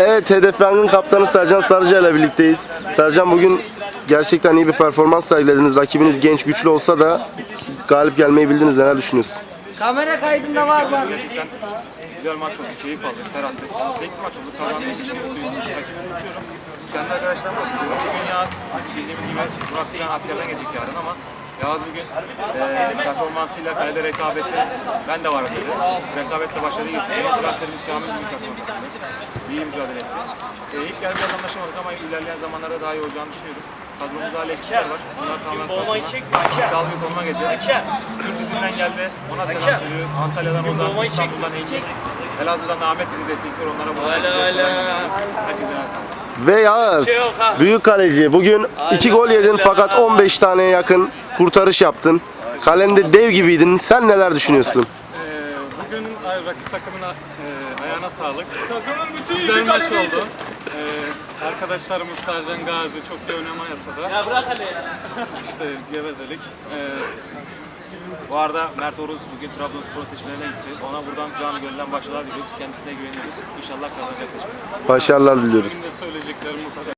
Evet Hedef Yangın Kaptanı Sercan Sarıca ile birlikteyiz. Sercan bugün gerçekten iyi bir performans sergilediniz. Rakibiniz genç güçlü olsa da galip gelmeyi bildiniz. Neler düşünüyorsunuz? Kamera kaydında var bak. Gerçekten güzel maç oldu, keyif aldık, ter attık. Tek bir maç oldu, kazandığımız için mutluyuz. Rakibi tutuyorum. Kendi arkadaşlarıma tutuyorum. Bugün Yağız, bildiğimiz gibi Murat Filan askerden gelecek yarın ama Yağız bugün eee performansıyla kalede rekabeti, ben de varım dedi. Rekabetle başladı getirdi. Yeni transferimiz Kamil Büyük katıldı. İyi mücadele etti. E, ilk yer biraz anlaşamadık ama ilerleyen zamanlarda daha iyi olacağını düşünüyorum. Kadromuzda hala eksikler var. Bunlar tamamen kastına. çekme, Hakem. Dal bir konuma geleceğiz. Kürt izinden geldi. Ona selam söylüyoruz. Antalya'dan Ozan, İstanbul'dan Engin. Elazığ'dan da Ahmet bizi destekliyor. Onlara buradan. Herkese sağlık. Ve Yağız, şey büyük kaleci. Bugün 2 gol yedin fakat 15 taneye yakın kurtarış yaptın. Kalende dev gibiydin. Sen neler düşünüyorsun? Ee, Bugün ay, rakip takımın e, ayağına sağlık. Güzel maç oldu. Ee, arkadaşlarımız Sercan Gazi çok iyi oynama yasada. Ya bırak hele ya. İşte gevezelik. Ee, Bu arada Mert Oruz bugün Trabzonspor seçmelerine gitti. Ona buradan canı gönülden başarılar diliyoruz. Kendisine güveniyoruz. İnşallah kazanacak seçmeyi. Başarılar diliyoruz. söyleyeceklerim bu kadar.